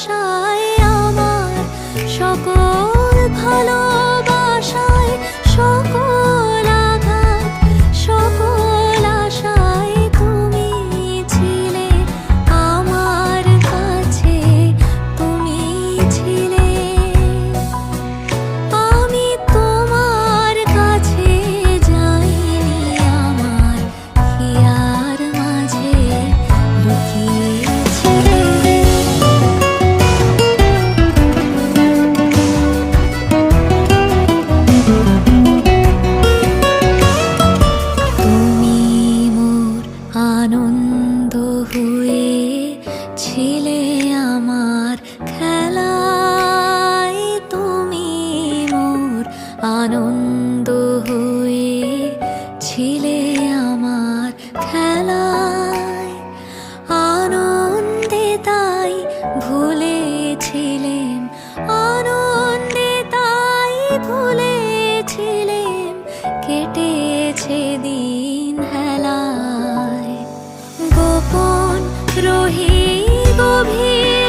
伤。খেলায় তাই ভুলেছিলেন ভুলেছিলেন কেটেছে দিন গোপন রহি গভীর